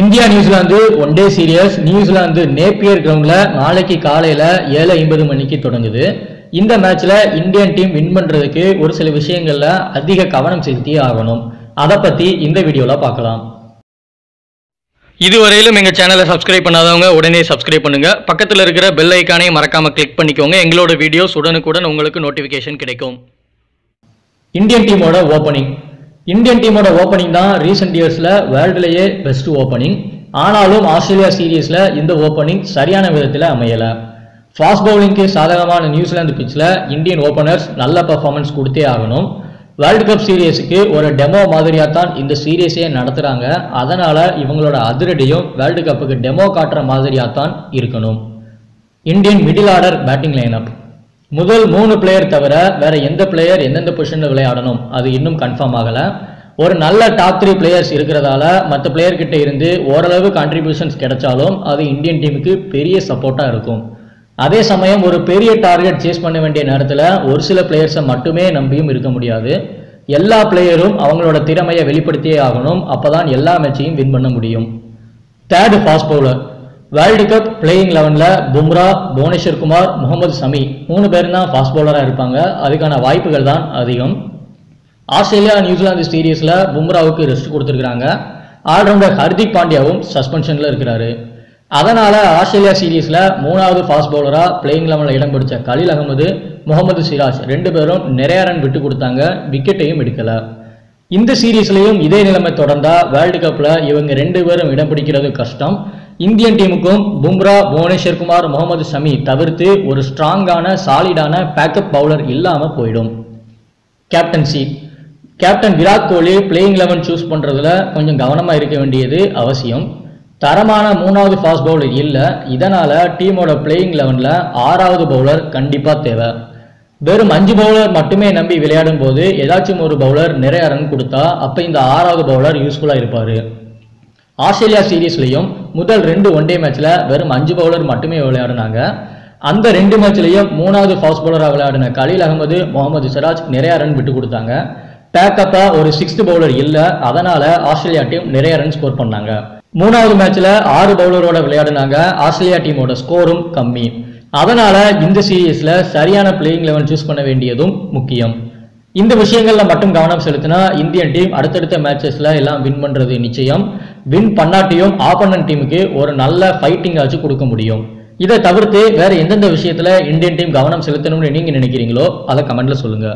India New Zealand one day series New Zealand Napier கிரவுண்ட்ல நாளைக்கு காலையில ஏழு ஐம்பது மணிக்கு தொடங்குது. இந்த மேட்ச்ல இந்தியன் டீம் வின் பண்றதுக்கு ஒரு சில விஷயங்கள்ல அதிக கவனம் செலுத்தியே ஆகணும். அதை பத்தி இந்த வீடியோல பார்க்கலாம். இதுவரையிலும் எங்கள் சேனலை சப்ஸ்கிரைப் பண்ணாதவங்க உடனே சப்ஸ்கிரைப் பண்ணுங்க. பக்கத்தில் இருக்கிற பெல் ஐக்கானை மறக்காம கிளிக் பண்ணிக்கோங்க. எங்களோட வீடியோஸ் உடனுக்குடன் உங்களுக்கு நோட்டிபிகேஷன் கிடைக்கும். இந்தியன் டீமோட ஓப்பனிங் இந்தியன் டீமோட ஓப்பனிங் தான் ரீசெண்ட் இயர்ஸில் வேர்ல்டுலேயே பெஸ்ட் ஓப்பனிங் ஆனாலும் ஆஸ்திரேலியா சீரீஸில் இந்த ஓப்பனிங் சரியான விதத்தில் அமையலை. ஃபாஸ்ட் பவுலிங்க்கு சாதகமான நியூசிலாந்து பிச்சில் இந்தியன் ஓப்பனர்ஸ் நல்ல பர்ஃபார்மன்ஸ் கொடுத்தே ஆகணும். வேர்ல்டு கப் சீரியஸுக்கு ஒரு டெமோ மாதிரியாக தான் இந்த சீரியஸே நடத்துகிறாங்க அதனால் இவங்களோட அதிரடியும் வேர்ல்டு கப்புக்கு டெமோ காட்டுற மாதிரியாக தான் இருக்கணும். Indian middle order batting lineup முதல் மூணு பிளேயர் தவிர வேற எந்த பிளேயர் எந்தெந்த பொசிஷனில் விளையாடணும் அது இன்னும் கன்ஃபார்ம் ஆகலை. ஒரு நல்ல டாப் த்ரீ பிளேயர்ஸ் இருக்கிறதால மற்ற பிளேயர் கிட்ட இருந்து ஓரளவு கான்ட்ரிபியூஷன்ஸ் கிடைச்சாலும் அது இந்தியன் டீமுக்கு பெரிய சப்போர்ட்டாக இருக்கும். அதே சமயம் ஒரு பெரிய டார்கெட் சேஸ் பண்ண வேண்டிய நேரத்தில் ஒரு சில பிளேயர்ஸை மட்டுமே நம்பியும் இருக்க முடியாது. எல்லா பிளேயரும் அவங்களோட திறமையை வெளிப்படுத்தியே ஆகணும். அப்போதான் எல்லா மேட்சையும் வின் பண்ண முடியும். Third fast bowler world cup playing லெவனில் பும்ரா புவனேஸ்வர் குமார் முகமது சமி மூணு பேரும் தான் ஃபாஸ்ட் பவுலராக இருப்பாங்க. அதுக்கான வாய்ப்புகள் தான் அதிகம். ஆஸ்திரேலியா நியூசிலாந்து சீரீஸில் பும்ராவுக்கு ரெஸ்ட் கொடுத்துருக்குறாங்க. ஆல்ரவுண்டர் ஹர்திக் பாண்டியாவும் சஸ்பென்ஷனில் இருக்கிறாரு. அதனால் ஆஸ்திரேலியா சீரீஸில் மூணாவது ஃபாஸ்ட் பவுலராக பிளேயிங் லெவனில் இடம் பிடிச்ச கலீல் அகமது முகமது சிராஜ் ரெண்டு பேரும் நிறைய ரன் விட்டு கொடுத்தாங்க. விக்கெட்டையும் எடுக்கலை. இந்த சீரீஸ்லையும் இதே நிலைமை தொடர்ந்தா வேர்ல்டு கப்பில் இவங்க ரெண்டு பேரும் இடம் பிடிக்கிறது கஷ்டம். இந்தியன் டீமுக்கும் பும்ரா புவனேஸ்வர் குமார் முகமது ஷமி தவிர்த்து ஒரு ஸ்ட்ராங்கான சாலிடான பேக்கப் பவுலர் இல்லாமல் போயிடும். Captaincy captain Virat Kohli playing eleven choose பண்ணுறதுல கொஞ்சம் கவனமாக இருக்க வேண்டியது அவசியம். தரமான மூணாவது ஃபாஸ்ட் பவுலர் இல்லை. இதனால் டீமோட பிளேயிங் லெவனில் ஆறாவது பவுலர் கண்டிப்பாக தேவை. வெறும் அஞ்சு பவுலர் மட்டுமே நம்பி விளையாடும் போது ஏதாச்சும் ஒரு பவுலர் நிறைய ரன் கொடுத்தா அப்போ இந்த ஆறாவது பவுலர் யூஸ்ஃபுல்லாக இருப்பார். ஆஸ்திரேலியா சீரீஸ்லையும் முதல் ரெண்டு ஒன் டே மேட்ச்ல வெறும் அஞ்சு பவுலர் மட்டுமே விளையாடினாங்க. அந்த ரெண்டு மேட்ச்லையும் மூணாவது ஃபாஸ்ட் பவுலராக விளையாடின கலீல் அகமது முகமது சிராஜ் நிறைய ரன் விட்டு கொடுத்தாங்க. பேக்கப்பா ஒரு சிக்ஸ்த் பவுலர் இல்லை அதனால ஆஸ்திரேலியா டீம் நிறைய ரன் ஸ்கோர் பண்ணாங்க. மூணாவது மேட்ச்ல ஆறு பவுலரோட விளையாடினாங்க. ஆஸ்திரேலியா டீமோட ஸ்கோரும் கம்மி. அதனால இந்த சீரீஸ்ல சரியான பிளேயிங் லெவன் சூஸ் பண்ண வேண்டியதும் முக்கியம். இந்த விஷயங்கள்ல மட்டும் கவனம் செலுத்தினா இந்தியன் டீம் அடுத்தடுத்த மேட்சஸ்ல எல்லாம் வின் பண்றது நிச்சயம். வின் பண்ணாட்டியும் ஆப்போனன்ட் டீமுக்கு ஒரு நல்ல ஃபைட்டிங் ஆச்சு கொடுக்க முடியும். இதை தவிர்த்து வேற எந்தெந்த விஷயத்துல இந்தியன் டீம் கவனம் செலுத்தணும்னு நீங்க நினைக்கிறீங்களோ அதை கமெண்ட்ல சொல்லுங்க.